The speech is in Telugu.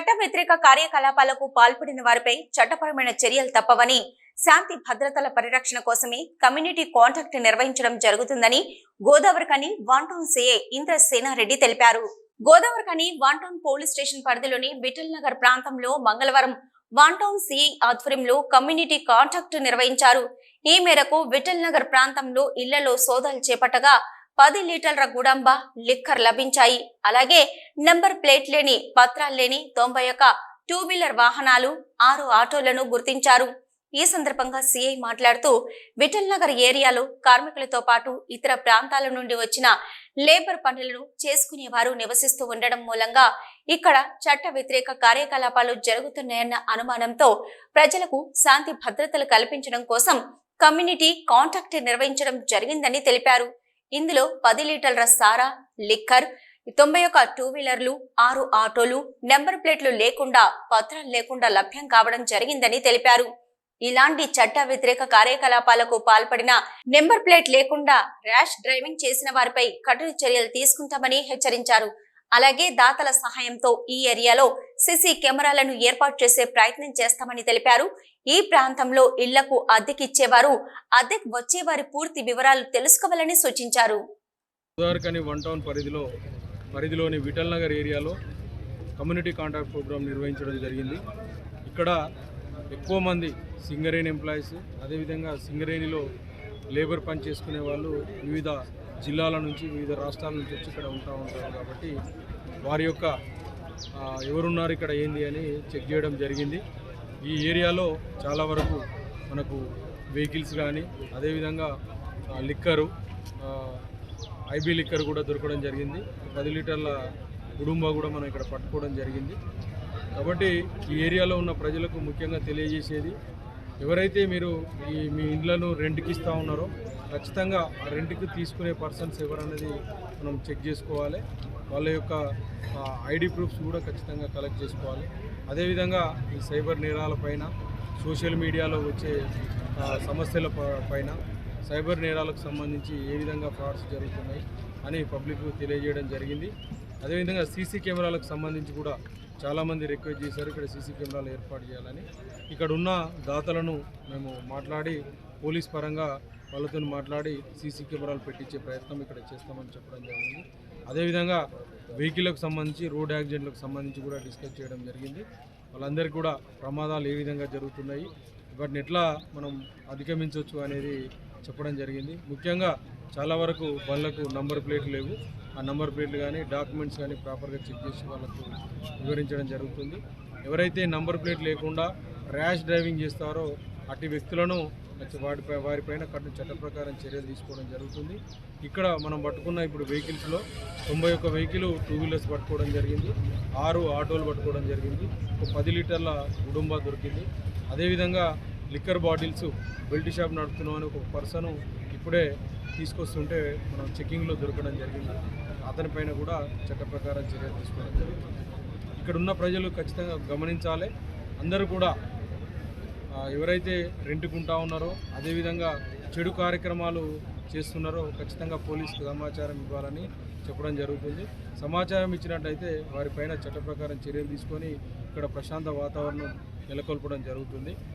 చట్ట వ్యతిరేక కార్యకలాపాలకు పాల్పడిన వారిపై చట్టపరమైన చర్యలు తప్పవని శాంతి భద్రతల పరిరక్షణ కోసమే కమ్యూనిటీ కాంటాక్ట్ నిర్వహించడం జరుగుతుందని Godavarikhani one town CI Indra Senareddy తెలిపారు. Godavarikhani one town police station పరిధిలోని విఠల్ నగర్ ప్రాంతంలో మంగళవారం వన్ టౌన్ సిఐ ఆధ్వర్యంలో కమ్యూనిటీ కాంటాక్ట్ నిర్వహించారు. ఈ మేరకు విఠల్ నగర్ ప్రాంతంలో ఇళ్ళలో సోదాలు చేపట్టగా పది లీటర్ల గుడంబ లిక్కర్ లభించాయి. అలాగే నెంబర్ ప్లేట్ లేని పత్రాలు లేని తొంభై ఒక టూ వీలర్ వాహనాలు ఆరు ఆటోలను గుర్తించారు. ఈ సందర్భంగా సిఐ మాట్లాడుతూ విఠల్ నగర్ ఏరియాలో కార్మికులతో పాటు ఇతర ప్రాంతాల నుండి వచ్చిన లేబర్ పనులను చేసుకునేవారు నివసిస్తూ ఉండడం మూలంగా ఇక్కడ చట్ట వ్యతిరేక కార్యకలాపాలు జరుగుతున్నాయన్న అనుమానంతో ప్రజలకు శాంతి భద్రతలు కల్పించడం కోసం కమ్యూనిటీ కాంటాక్ట్ నిర్వహించడం జరిగిందని తెలిపారు. ఇందులో పది లీటర్ల సారా లిక్కర్ తొంభై ఒక టూ వీలర్లు ఆరు ఆటోలు నెంబర్ ప్లేట్లు లేకుండా పత్రం లేకుండా లభ్యం కావడం జరిగిందని తెలిపారు. ఇలాంటి చట్ట వ్యతిరేక కార్యకలాపాలకు పాల్పడిన నెంబర్ ప్లేట్ లేకుండా ర్యాష్ డ్రైవింగ్ చేసిన వారిపై కఠిన చర్యలు తీసుకుంటామని హెచ్చరించారు. అలాగే దాతల సహాయంతో ఈ ఏరియాలో సిసి కెమెరాలను ఏర్పాటు చేసే ప్రయత్నం చేస్తామని తెలిపారు. ఈ ప్రాంతంలో ఇళ్ళకు అద్దెకిచ్చేవారు అద్దెకు వచ్చేవారి పూర్తి వివరాలు తెలుసుకోవాలని సూచించారు. వన్ టౌన్ పరిధిలో పరిధిలోని విఠల్ నగర్ ఏరియాలో కమ్యూనిటీ కాంట్రాక్ట్ ప్రోగ్రామ్ నిర్వహించడం జరిగింది. ఇక్కడ ఎక్కువ మంది సింగరేణి ఎంప్లాయీస్ అదేవిధంగా సింగరేణిలో లేబర్ పని చేసుకునే వాళ్ళు వివిధ జిల్లాల నుంచి వివిధ రాష్ట్రాల నుంచి వచ్చి ఇక్కడ ఉంటా ఉంటారు కాబట్టి వారి యొక్క ఎవరున్నారు ఇక్కడ ఏంది అని చెక్ చేయడం జరిగింది. ఈ ఏరియాలో చాలా వరకు మనకు వెహికల్స్ కానీ అదేవిధంగా లిక్కరు ఐబీ లిక్కర్ కూడా దొరకడం జరిగింది. పది లీటర్ల కుడుంబ కూడా మనం ఇక్కడ పట్టుకోవడం జరిగింది. కాబట్టి ఈ ఏరియాలో ఉన్న ప్రజలకు ముఖ్యంగా తెలియజేసేది ఎవరైతే మీరు ఈ మీ ఇండ్లను రెంట్కి ఇస్తూ ఉన్నారో ఖచ్చితంగా ఆ రెంట్కి తీసుకునే పర్సన్స్ ఎవరన్నది మనం చెక్ చేసుకోవాలి. వాళ్ళ యొక్క ఐడి ప్రూఫ్స్ కూడా ఖచ్చితంగా కలెక్ట్ చేసుకోవాలి. అదేవిధంగా ఈ సైబర్ నేరాల పైన సోషల్ మీడియాలో వచ్చే సమస్యల ప- పైన సైబర్ నేరాలకు సంబంధించి ఏ విధంగా ఫ్రాడ్స్ జరుగుతున్నాయి అని పబ్లిక్ తెలియజేయడం జరిగింది. అదేవిధంగా సీసీ కెమెరాలకు సంబంధించి కూడా చాలామంది రిక్వెస్ట్ చేశారు. ఇక్కడ సీసీ కెమెరాలు ఏర్పాటు చేయాలని. ఇక్కడ ఉన్న దాతలను మేము మాట్లాడి పోలీస్ పరంగా వాళ్ళతో మాట్లాడి సీసీ కెమెరాలు పెట్టించే ప్రయత్నం ఇక్కడ చేస్తామని చెప్పడం జరిగింది. అదేవిధంగా వెహికల్కి సంబంధించి రోడ్ యాక్సిడెంట్లకు సంబంధించి కూడా డిస్కస్ చేయడం జరిగింది. వాళ్ళందరికీ కూడా ప్రమాదాలు ఏ విధంగా జరుగుతున్నాయి వాటిని ఎట్లా మనం అధిగమించవచ్చు అనేది చెప్పడం జరిగింది. ముఖ్యంగా చాలా వరకు బండ్లకు నంబర్ ప్లేట్లు లేవు. ఆ నంబర్ ప్లేట్లు కానీ డాక్యుమెంట్స్ కానీ ప్రాపర్గా చెక్ చేసి వాళ్ళకు వివరించడం జరుగుతుంది. ఎవరైతే నంబర్ ప్లేట్ లేకుండా ర్యాష్ డ్రైవింగ్ చేస్తారో అట్టి వ్యక్తులను వాటిపై వారిపైన కఠిన చట్ట ప్రకారం చర్యలు తీసుకోవడం జరుగుతుంది. ఇక్కడ మనం పట్టుకున్న ఇప్పుడు వెహికల్స్లో తొంభై ఒక్క వెహికల్ టూ వీలర్స్ పట్టుకోవడం జరిగింది. ఆరు ఆటోలు పట్టుకోవడం జరిగింది. ఒక పది లీటర్ల గుడుంబా దొరికింది. అదేవిధంగా లిక్కర్ బాటిల్స్ బెల్ట్ షాప్ నడుపుతున్నామని ఒక పర్సన్ ఇప్పుడే తీసుకొస్తుంటే మనం చెక్కింగ్లో దొరకడం జరిగింది. అతనిపైన కూడా చట్ట ప్రకారం చర్యలు తీసుకోవడం జరుగుతుంది. ఇక్కడ ఉన్న ప్రజలు ఖచ్చితంగా గమనించాలి. అందరూ కూడా ఎవరైతే రెంట్కుంటా ఉన్నారో అదేవిధంగా చెడు కార్యక్రమాలు చేస్తున్నారో ఖచ్చితంగా పోలీసుకు సమాచారం ఇవ్వాలని చెప్పడం జరుగుతుంది. సమాచారం ఇచ్చినట్టయితే వారిపైన చట్ట ప్రకారం చర్యలు తీసుకొని ఇక్కడ ప్రశాంత వాతావరణం నెలకొల్పడం జరుగుతుంది.